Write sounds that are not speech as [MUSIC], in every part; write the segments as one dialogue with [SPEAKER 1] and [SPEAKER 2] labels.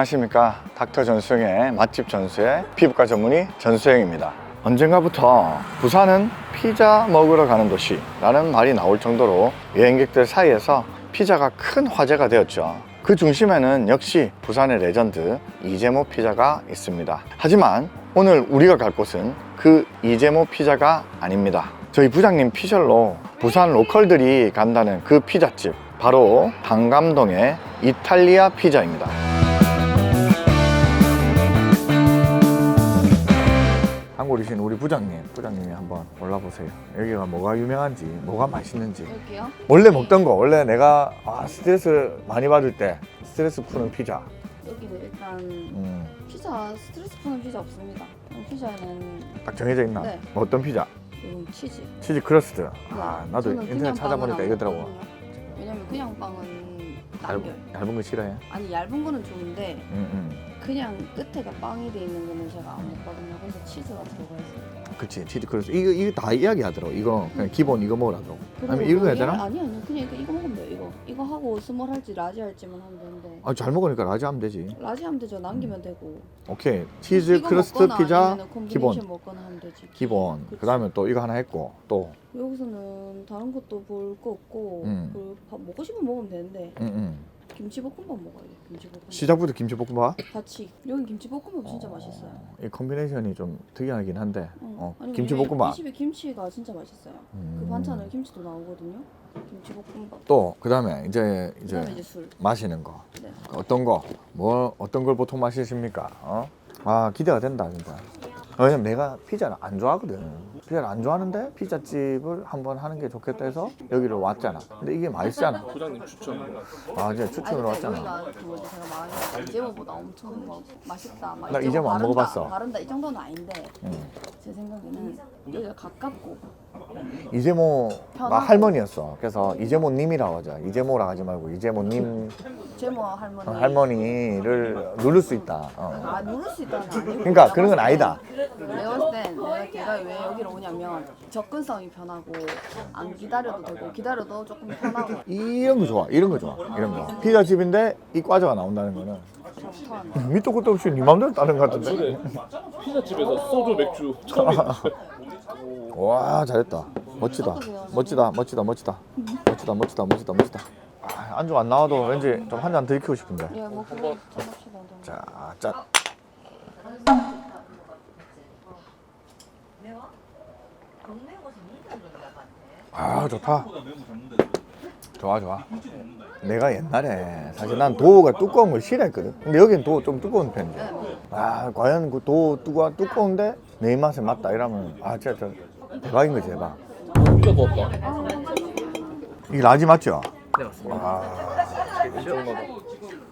[SPEAKER 1] 안녕하십니까. 닥터 전수영의 맛집 전수의 피부과 전문의 전수영입니다. 언젠가부터 부산은 피자 먹으러 가는 도시라는 말이 나올 정도로 여행객들 사이에서 피자가 큰 화제가 되었죠. 그 중심에는 역시 부산의 레전드 이재모 피자가 있습니다. 하지만 오늘 우리가 갈 곳은 그 이재모 피자가 아닙니다. 저희 부장님 피셜로 부산 로컬들이 간다는 그 피자집 바로 당감동의 이탈리아 피자입니다 한국이신 우리 부장님, 부장님이 한번 올라보세요. 여기가 뭐가 유명한지, 뭐가 맛있는지.
[SPEAKER 2] 여기요?
[SPEAKER 1] 원래 먹던 거, 원래 내가 아, 스트레스 많이 받을 때 스트레스 푸는 피자.
[SPEAKER 2] 여기는 일단
[SPEAKER 1] 음,
[SPEAKER 2] 피자 스트레스 푸는 피자 없습니다. 피자는
[SPEAKER 1] 딱 정해져 있나?
[SPEAKER 2] 네.
[SPEAKER 1] 뭐 어떤 피자?
[SPEAKER 2] 이건 치즈.
[SPEAKER 1] 치즈 크러스트. 아,
[SPEAKER 2] 네.
[SPEAKER 1] 나도
[SPEAKER 2] 저는
[SPEAKER 1] 인터넷
[SPEAKER 2] 그냥
[SPEAKER 1] 찾아보니까
[SPEAKER 2] 빵은 안
[SPEAKER 1] 이거더라고.
[SPEAKER 2] 먹거든요. 왜냐면 그냥 빵은 남겨요.
[SPEAKER 1] 얇은 거 싫어해?
[SPEAKER 2] 아니 얇은 거는 좋은데
[SPEAKER 1] 응, 응.
[SPEAKER 2] 그냥 끝에가 빵이 돼 있는 거는 제가 안 먹거든요. 그래서 치즈가 들어가 있어요.
[SPEAKER 1] 그치, 치즈 크러스트. 이거, 이거 다 이야기하더라고. 이거 그냥 기본 이거 먹으라고. 아니면 이거 해야 되나?
[SPEAKER 2] 아니 아니 그냥 이거, 이거 먹으면 돼요. 이거 이거 하고 스몰 할지 라지 할지만 하면 되는데
[SPEAKER 1] 아, 잘 먹으니까 라지 하면 되지.
[SPEAKER 2] 라지 하면 되죠. 남기면 되고.
[SPEAKER 1] 오케이. 치즈
[SPEAKER 2] 이거
[SPEAKER 1] 크러스트
[SPEAKER 2] 먹거나
[SPEAKER 1] 피자
[SPEAKER 2] 아니면은
[SPEAKER 1] 기본.
[SPEAKER 2] 콤비네이션 먹거나 하면 되지.
[SPEAKER 1] 기본.
[SPEAKER 2] 그치.
[SPEAKER 1] 그 다음에 또 이거 하나 했고, 또.
[SPEAKER 2] 여기서는 다른 것도 볼 거 없고
[SPEAKER 1] 음.
[SPEAKER 2] 그 밥 먹고 싶으면 먹으면 되는데
[SPEAKER 1] 응, 응.
[SPEAKER 2] 김치볶음밥 먹어요. 김치볶음밥.
[SPEAKER 1] 시작부터 김치볶음밥?
[SPEAKER 2] 같이 여기 김치볶음밥 진짜
[SPEAKER 1] 어,
[SPEAKER 2] 맛있어요.
[SPEAKER 1] 이 콤비네이션이 좀 특이하긴 한데
[SPEAKER 2] 응.
[SPEAKER 1] 어,
[SPEAKER 2] 아니, 왜냐면 이
[SPEAKER 1] 김치볶음밥
[SPEAKER 2] 집에 김치가 진짜 맛있어요.
[SPEAKER 1] 음.
[SPEAKER 2] 그 반찬은 김치도 나오거든요. 김치볶음밥.
[SPEAKER 1] 또 그다음에 이제 이제
[SPEAKER 2] 그다음에 이제 술.
[SPEAKER 1] 마시는 거
[SPEAKER 2] 네.
[SPEAKER 1] 어떤 거 뭐 어떤 걸 보통 마시십니까? 어? 아 기대가 된다 진짜 왜냐면 내가 피자를 안 좋아하거든 피자를 안 좋아하는데 피자집을 한번 하는 게 좋겠다 해서 여기를 왔잖아 근데 이게 맛있잖아
[SPEAKER 3] 부장님 추천.
[SPEAKER 1] 아 이제 추천으로
[SPEAKER 2] 아니,
[SPEAKER 1] 왔잖아
[SPEAKER 2] 여기가 그 제가 말한 이재모보다 엄청 막 맛있다. 막
[SPEAKER 1] 나
[SPEAKER 2] 이재모
[SPEAKER 1] 이재모 안
[SPEAKER 2] 바른다,
[SPEAKER 1] 먹어봤어.
[SPEAKER 2] 바른다 이 정도는 아닌데
[SPEAKER 1] 응.
[SPEAKER 2] 제 생각에는 여기가 가깝고
[SPEAKER 1] 이재모
[SPEAKER 2] 편하고.
[SPEAKER 1] 나 할머니였어 그래서 이재모님이라고 하자 이재모라 하지 말고 이재모님
[SPEAKER 2] 제모 할머니.
[SPEAKER 1] 어, 할머니를 누를 수 있다 어.
[SPEAKER 2] 아 누를 수 있다는 아니고.
[SPEAKER 1] 그러니까 그런 건 아니다
[SPEAKER 2] 내가 봤을 땐 내가 걔가 왜 여기로 오냐면 접근성이 편하고 안 기다려도 되고 기다려도 조금 편하고
[SPEAKER 1] 이런 거 좋아 이런 거 좋아 이런 거 피자 집인데 이 과자가 나온다는 거는 밑도 끝도 없이 네 맘대로 따는 것 같은데
[SPEAKER 3] 그래. 피자집에서 소주 맥주 처음이네. [LAUGHS]
[SPEAKER 1] 와 잘했다 멋지다 멋지다 멋지다 멋지다 멋지다 멋지다 멋지다 멋지다 아, 안주 안 나와도 왠지 좀 한잔 들이키고 싶은데
[SPEAKER 2] 예, 뭐 합시다.
[SPEAKER 1] 자, 짠. 아 좋다. 좋아 좋아. 내가 옛날에 사실 난 도우가 두꺼운 걸 싫어했거든. 근데 여기는 도좀 두꺼운 편이야. 아 과연 그도 두가 두꺼운데 내 입맛에 맞다 이러면 아 진짜 저 대박인 거지 대박.
[SPEAKER 3] 피자.
[SPEAKER 1] 이게 라지 맞죠?
[SPEAKER 3] 네 맞습니다.
[SPEAKER 1] 아.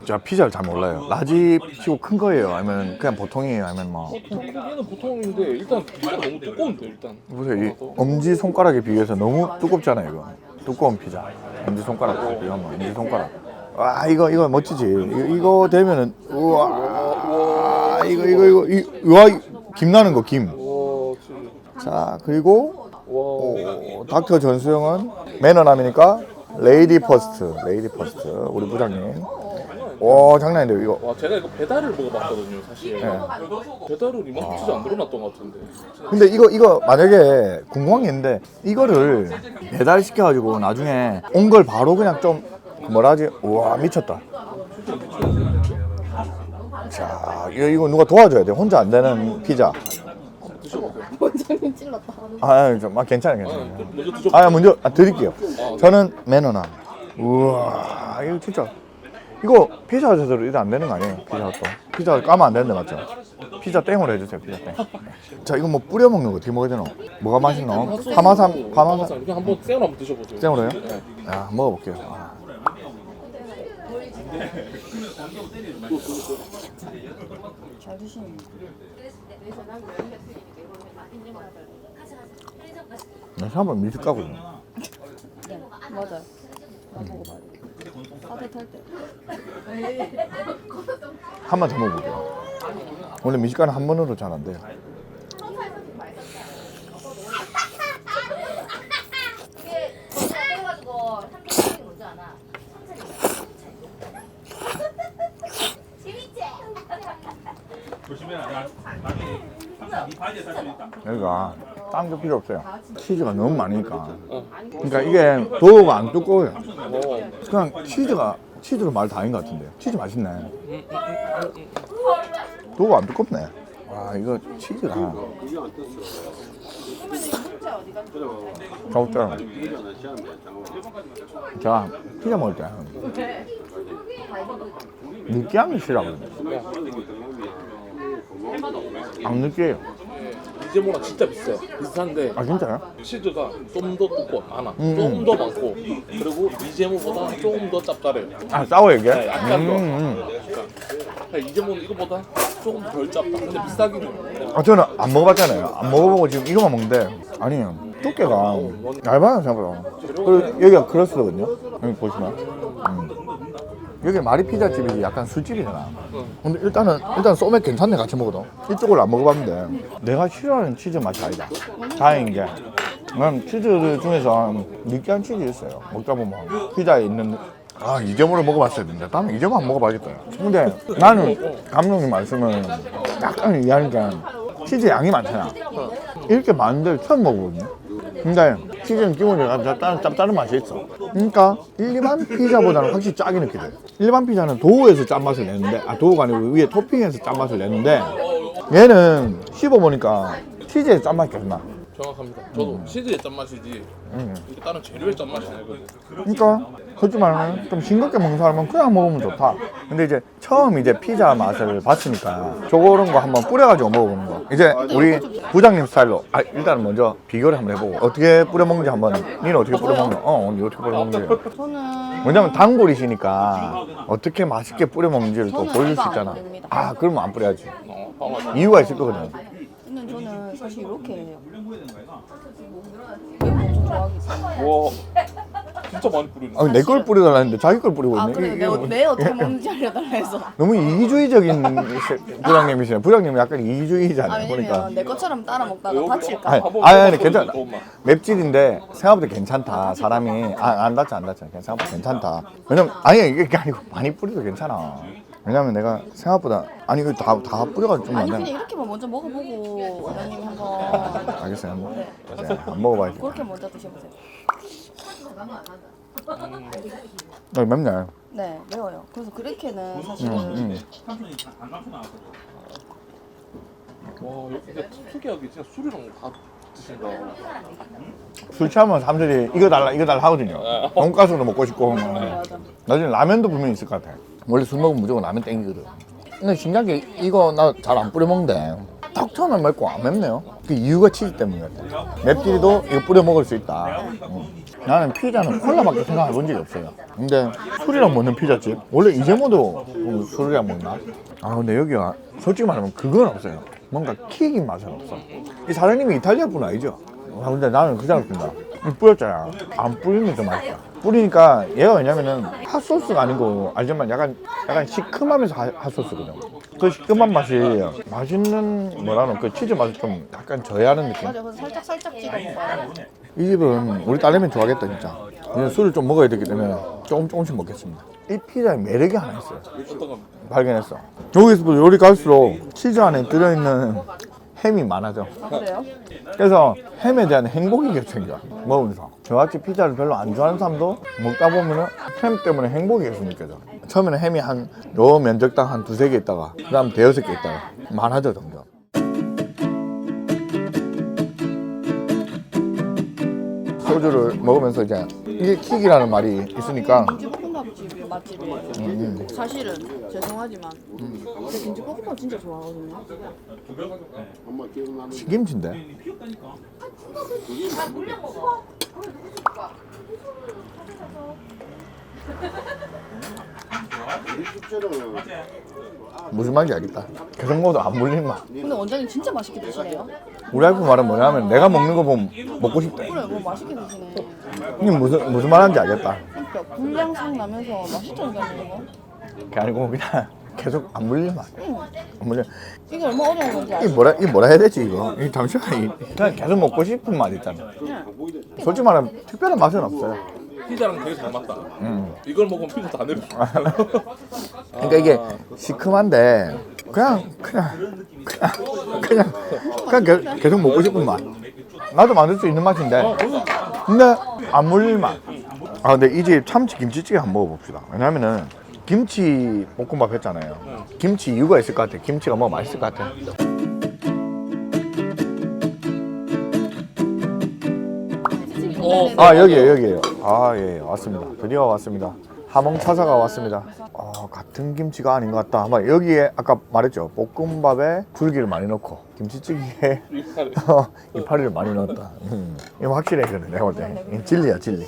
[SPEAKER 1] 제가 피자를 잘 몰라요. 라지 치고 큰 거예요? 아니면 그냥 보통이에요? 아니면 뭐?
[SPEAKER 3] 크기는 보통인데 일단 피자가 너무 두꺼운데 일단.
[SPEAKER 1] 보세요. 이 엄지 손가락에 비해서 너무 두껍잖아요, 이거. 두꺼운 피자. 엄지 손가락 비하면 엄지 손가락. 와, 이거 이거 멋지지. 이거, 이거 되면은 우와. 이거 이거 이거 이 와, 김 나는 거 김. 자, 그리고
[SPEAKER 3] 와.
[SPEAKER 1] 오, 닥터 전수영은 매너남이니까 레이디 퍼스트. 레이디 퍼스트. 우리 부장님. 와, 장난 아닌데요, 이거.
[SPEAKER 3] 와 제가 이거 배달을 먹어봤거든요 사실.
[SPEAKER 1] 네.
[SPEAKER 3] 배달을 이만큼 피자 안 들어놨던 것 같은데.
[SPEAKER 1] 근데 이거 이거 만약에 궁금한 게 있는데 이거를 배달 시켜가지고 나중에 온 걸 바로 그냥 좀 뭐라 하지? 우와 미쳤다. 자 이거 이거 누가 도와줘야 돼. 혼자 안 되는 피자.
[SPEAKER 3] 드셔보세요.
[SPEAKER 2] 원장님 찔렀다.
[SPEAKER 1] 아, 좀, 아 괜찮아요,
[SPEAKER 3] 아,
[SPEAKER 1] 괜찮아요.
[SPEAKER 3] 먼저 드셔.
[SPEAKER 1] 아, 먼저 아, 드릴게요. 저는 매너남. 우와, 이거 진짜 이거 피자 제대로 이래 안 되는 거 아니에요? 피자 또 피자 까면 안 되는데 맞죠? 피자 땡으로 해주세요, 피자 땡. 자, 이거 뭐 뿌려 먹는 거 어떻게 먹어야 되노? 뭐가 맛있노? 파마산, 파마산
[SPEAKER 3] 그냥 한번 생으로 한번 드셔보세요.
[SPEAKER 1] 생으로요?
[SPEAKER 3] 네.
[SPEAKER 1] 야, 먹어볼게요. 아.
[SPEAKER 2] 잘 드시는.
[SPEAKER 1] 나 한번 미식 가거든.
[SPEAKER 2] 네, 맞아요. 나
[SPEAKER 1] 한 번 더 먹어볼게요. 원래 미식가는 한 번으로 잘 안 돼요. 여기가 딴게 필요 없어요. 치즈가 너무 많으니까. 그러니까 이게 도우가 안 두꺼워요.
[SPEAKER 3] 어.
[SPEAKER 1] 그냥 치즈가 치즈로 말 다인 것 같은데. 치즈 맛있네. 도우가 안 두껍네. 와 이거 치즈가. 가볍잖아. 제가 피자 먹을 때게 싫어하거든요. 안 느끼해요.
[SPEAKER 3] 이제모랑 진짜 비싸요. 비싼데
[SPEAKER 1] 아 진짜요?
[SPEAKER 3] 치즈가 좀 더 두꺼워 많아.
[SPEAKER 1] 음.
[SPEAKER 3] 좀 더 많고 그리고 이제모보다 조금 더 짭짤해요.
[SPEAKER 1] 아 싸워 이게?
[SPEAKER 3] 네, 약간 더.
[SPEAKER 1] 음,
[SPEAKER 3] 그러니까 이제모는 이거보다 조금 덜 짭다. 근데 비싸긴 해요.
[SPEAKER 1] 아 저는 안 먹어봤잖아요. 안 먹어보고 지금 이거만 먹는데 아니요 두께가 얇아요 생각보다. 그리고 여기가 크로스거든요. 여기 보시면 음. 여기 마리 피자 집이지 약간 술집이잖아. 근데 일단은 일단 소맥 괜찮네 같이 먹어도 이쪽을 안 먹어봤는데 내가 싫어하는 치즈 맛이 아니다. 다행인 게. 난 치즈 중에서 느끼한 치즈 있어요. 먹다 보면 피자에 있는 아 이 점으로 먹어봤어야 된다. 다음에 이 점 안 먹어봐야겠다. 근데 나는 감독님 말씀을 약간 이해하니까 치즈 양이 많잖아. 이렇게 많은데 처음 먹어보거든요. 근데 치즈는 기본적으로 다른 짭짤한 맛이 있어. 그러니까 일반 피자보다는 확실히 짜게 느껴져요. 일반 피자는 도우에서 짠맛을 내는데 아 도우가 아니고 위에 토핑에서 짠맛을 내는데 얘는 씹어보니까 치즈의 짠맛이 계속 나.
[SPEAKER 3] 정확합니다. 저도 치즈의 짠맛이지
[SPEAKER 1] 음.
[SPEAKER 3] 이게 다른 재료의 짠맛이 아니거든요.
[SPEAKER 1] 그러니까 말하면 좀 싱겁게 먹는 사람은 그냥 먹으면 좋다. 근데 이제 처음 이제 피자 맛을 봤으니까 저런 거 한번 뿌려가지고 먹어보는 거. 이제 우리 부장님 스타일로 아 일단 먼저 비교를 한번 해보고 어떻게 뿌려 먹는지 한번. 니는 어떻게 뿌려 먹는? 어, 언니 어떻게 뿌려 먹는지.
[SPEAKER 2] 저는
[SPEAKER 1] 왜냐면 단골이시니까 어떻게 맛있게 뿌려 먹는지를 또
[SPEAKER 2] 저는
[SPEAKER 1] 보여줄
[SPEAKER 2] 이거 수안
[SPEAKER 1] 있잖아.
[SPEAKER 2] 뿌립니다.
[SPEAKER 1] 아 그러면 안 뿌려야지.
[SPEAKER 3] 어, 아.
[SPEAKER 1] 이유가 있을 거거든.
[SPEAKER 2] 저는 사실 이렇게 해요. 좋아하기 때문에.
[SPEAKER 3] 와 진짜 많이 뿌리네.
[SPEAKER 1] 아, 내 걸 뿌려달라 했는데 자기 걸 뿌리고
[SPEAKER 2] 아
[SPEAKER 1] 있네.
[SPEAKER 2] 그래
[SPEAKER 1] 이게
[SPEAKER 2] 내,
[SPEAKER 1] 뭐-
[SPEAKER 2] 내 어떻게 먹는지 알려달라 해서. [LAUGHS]
[SPEAKER 1] 너무 이기주의적인 [LAUGHS] 부장님이시네. 부장님은 약간
[SPEAKER 2] 아
[SPEAKER 1] 이기주의잖아요. 보니까.
[SPEAKER 2] 왜냐면 내 것처럼 따라 먹다가 다칠까
[SPEAKER 1] 아니,
[SPEAKER 2] 봐.
[SPEAKER 1] 아니, 아니 괜찮아. 맵찔인데 생각보다 괜찮다. 사람이 아, 안 다쳐 안 다쳐. 그냥 생각보다 괜찮다. 왜냐면 아니 이게 아니고 많이 뿌려도 괜찮아. 왜냐면 내가 생각보다 아니 이거 다 다 뿌려가지고 좀
[SPEAKER 2] 아니
[SPEAKER 1] 안
[SPEAKER 2] 그냥
[SPEAKER 1] 돼.
[SPEAKER 2] 이렇게 먼저 먹어보고 원장님이 한번
[SPEAKER 1] 알겠어요. 한번
[SPEAKER 2] 네.
[SPEAKER 1] 네, 안 먹어봐야지.
[SPEAKER 2] 그렇게 먼저 드셔보세요.
[SPEAKER 1] 어, 맵네.
[SPEAKER 2] 네 매워요. 그래서 그렇게는 사실은
[SPEAKER 1] 음, 음.
[SPEAKER 3] 와 근데 특이하게 진짜 술이랑 다 드신다.
[SPEAKER 1] 술 취하면 사람들이 이거 달라 이거 달라 하거든요. 돈가스도 먹고 싶고.
[SPEAKER 2] 맞아.
[SPEAKER 1] 나중에 라면도 분명히 있을 것 같아. 원래 술 먹으면 무조건 라면 땡기거든. 근데 신기한 게 이거 나 잘 안 뿌려 먹는데 딱 처음에 맵고 안 맵네요. 그 이유가 치즈 때문 같아. 맵찔이도 이거 뿌려 먹을 수 있다. 음. 나는 피자는 콜라밖에 생각해 본 적이 없어요. 근데 술이랑 먹는 피자집 원래 이제모도 음, 술이랑 먹나? 아 근데 여기가 솔직히 말하면 그건 없어요. 뭔가 킥인 맛은 없어. 이 사장님이 이탈리아 분 아니죠? 아 근데 나는 그 생각입니다. 뿌렸잖아. 안 뿌리면 더 맛있다. 뿌리니까 얘가 왜냐면은 핫소스가 아니고 알지만 약간 약간 시큼하면서 하- 핫소스거든. 그 시큼한 맛이 맛있는 뭐라노 그 치즈 맛을 좀 약간 저해하는 느낌.
[SPEAKER 2] 맞아. 그래서 살짝 살짝 찍어 먹어요.
[SPEAKER 1] 이 집은 우리 딸내미 좋아하겠다 진짜. 그냥 술을 좀 먹어야 되기 때문에 조금 조금씩 먹겠습니다. 이 피자에 매력이 하나 있어요. 발견했어. 여기서부터 요리 갈수록 치즈 안에 들어있는 햄이 많아져.
[SPEAKER 2] 아 그래요?
[SPEAKER 1] 그래서 햄에 대한 행복이 생겨 먹으면서 저같이 피자를 별로 안 좋아하는 사람도 먹다 보면은 햄 때문에 행복이 계속 느껴져 처음에는 햄이 한 요 면적당 한 두세 개 있다가 그 다음 대여섯 개 있다가 많아져 점점 소주를 먹으면서 이제 이게 킥이라는 말이 있으니까
[SPEAKER 2] 맛집이에요.
[SPEAKER 1] 음.
[SPEAKER 2] 사실은 죄송하지만 제 김치볶음밥 진짜 좋아하거든요.
[SPEAKER 1] 튀김치인데 무슨 말인지 알겠다 계속 먹어도 안 물리는 맛
[SPEAKER 2] 근데 원장님 진짜 맛있게 드시네요.
[SPEAKER 1] 우리 와이프 말은 뭐냐면 내가 먹는 거 보면 먹고 싶대
[SPEAKER 2] 그래 뭐 맛있게 드시네.
[SPEAKER 1] 이게 무슨 무슨 말하는지 알겠다
[SPEAKER 2] 그러니까 분량상 나면서 맛있다니까요 이거.
[SPEAKER 1] 그게 아니고 그냥 [LAUGHS] 계속 안 물리는 맛안 물려
[SPEAKER 2] 이게 얼마 어려운 건지
[SPEAKER 1] 이
[SPEAKER 2] 아시죠?
[SPEAKER 1] 뭐라 이 뭐라 해야 되지 이거 이 잠시만 이 그냥 계속 먹고 싶은 맛 있잖아 솔직히 말하면 특별한 맛은 없어요
[SPEAKER 3] 피자랑 되게 잘 맞다.
[SPEAKER 1] 음.
[SPEAKER 3] 이걸 먹으면 피자 다 내려. [LAUGHS]
[SPEAKER 1] 그러니까 이게 시큼한데 그냥 그냥 그냥 그냥 그냥 계- 계속 먹고 싶은 맛. 나도 만들 수 있는 맛인데 근데 안 물릴 맛. 아 근데 이 집 참치 김치찌개 한번 먹어봅시다. 왜냐면은 김치 볶음밥 했잖아요. 김치 이유가 있을 것 같아. 김치가 뭐 맛있을 것 같아.
[SPEAKER 3] 어.
[SPEAKER 1] 아 여기에요 여기에요. 아 예 왔습니다. 드디어 왔습니다. 하몽 차사가 왔습니다. 어, 같은 김치가 아닌 것 같다. 아마 여기에 아까 말했죠. 볶음밥에 줄기를 많이 넣고 김치찌개에 [LAUGHS] 어, 이파리를 많이 넣었다. 음, 이거 확실해 그래 내가 볼 때. 이 진리야 진리.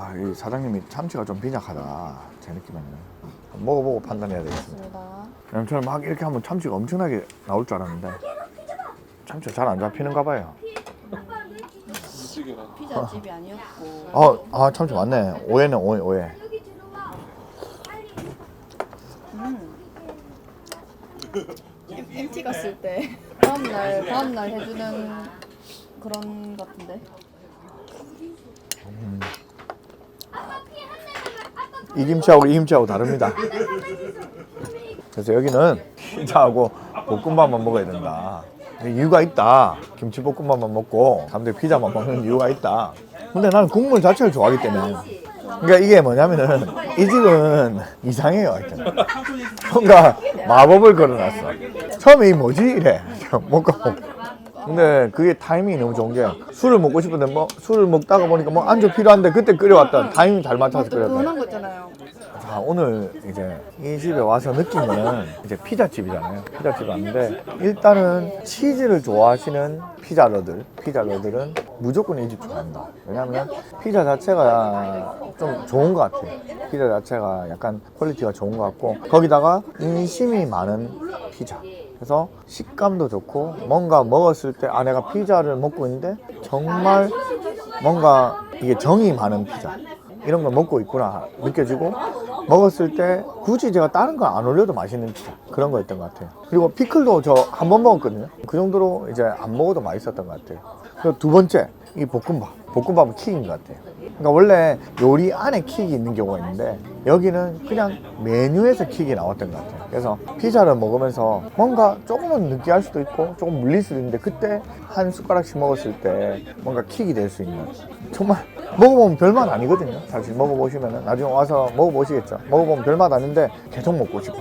[SPEAKER 1] 아, 이 사장님이 참치가 좀 빈약하다. 제 느낌에는. 먹어보고 판단해야 되겠습니다.
[SPEAKER 2] 좋습니다.
[SPEAKER 1] 그냥 저는 막 이렇게 하면 참치가 엄청나게 나올 줄 알았는데 참치가 잘 안 잡히는가 봐요.
[SPEAKER 3] 찌개가.
[SPEAKER 2] 피자 집이 아니었고
[SPEAKER 1] 어, 아 참치 맞네. 오해네 오해 오해. [LAUGHS]
[SPEAKER 2] MT 갔을 때 다음날 다음날 해주는 그런 것 같은데.
[SPEAKER 1] 이 김치하고 이 김치하고 다릅니다. 그래서 여기는 피자하고 볶음밥만 먹어야 된다. 이유가 있다. 김치 볶음밥만 먹고 사람들이 피자만 먹는 이유가 있다. 근데 나는 국물 자체를 좋아하기 때문에. 그러니까 이게 뭐냐면은 이 집은 이상해요. 하여튼. 뭔가 마법을 걸어놨어. 처음에 이 뭐지 이래. [LAUGHS] 먹고 근데 그게 타이밍이 너무 좋은 게 술을 먹고 싶은데 뭐 술을 먹다가 보니까 뭐 안주 필요한데 그때 끓여왔다. 타이밍 잘 맞춰서 끓였다.
[SPEAKER 2] 뜨끈한 거 있잖아요.
[SPEAKER 1] 자, 오늘 이제 이 집에 와서 느낀 거는 이제 피자집이잖아요. 피자집 왔는데 일단은 치즈를 좋아하시는 피자러들, 피자러들은 무조건 이 집 좋아한다. 왜냐하면 피자 자체가 좀 좋은 것 같아요. 피자 자체가 약간 퀄리티가 좋은 것 같고 거기다가 인심이 많은 피자. 그래서 식감도 좋고 뭔가 먹었을 때 아 내가 피자를 먹고 있는데 정말 뭔가 이게 정이 많은 피자. 이런 걸 먹고 있구나 느껴지고 먹었을 때 굳이 제가 다른 거 안 올려도 맛있는 피자 그런 거였던 것 같아요. 그리고 피클도 저 한 번 먹었거든요. 그 정도로 이제 안 먹어도 맛있었던 것 같아요. 그리고 두 번째 이 볶음밥. 볶음밥은 킥인 것 같아요. 그러니까 원래 요리 안에 킥이 있는 경우가 있는데 여기는 그냥 메뉴에서 킥이 나왔던 것 같아요 그래서 피자를 먹으면서 뭔가 조금은 느끼할 수도 있고 조금 물릴 수도 있는데 그때 한 숟가락씩 먹었을 때 뭔가 킥이 될 수 있는. 정말 먹어보면 별맛 아니거든요. 사실 먹어보시면 나중에 와서 먹어보시겠죠. 먹어보면 별맛 아닌데 계속 먹고 싶어.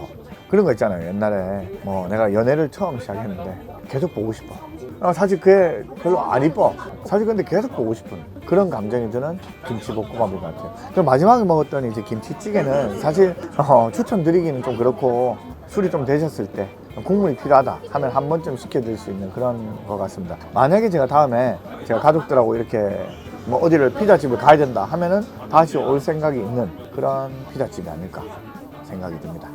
[SPEAKER 1] 그런 거 있잖아요. 옛날에 뭐 내가 연애를 처음 시작했는데 계속 보고 싶어. 아, 사실 그게 별로 안 이뻐. 사실 근데 계속 보고 싶은 그런 감정이 드는 김치볶음밥인 것 같아요. 그리고 마지막에 먹었던 이제 김치찌개는 사실 어, 추천드리기는 좀 그렇고 술이 좀 되셨을 때 국물이 필요하다 하면 한 번쯤 시켜드릴 수 있는 그런 것 같습니다. 만약에 제가 다음에 제가 가족들하고 이렇게 뭐 어디를 피자집을 가야 된다 하면은 다시 올 생각이 있는 그런 피자집이 아닐까 생각이 듭니다.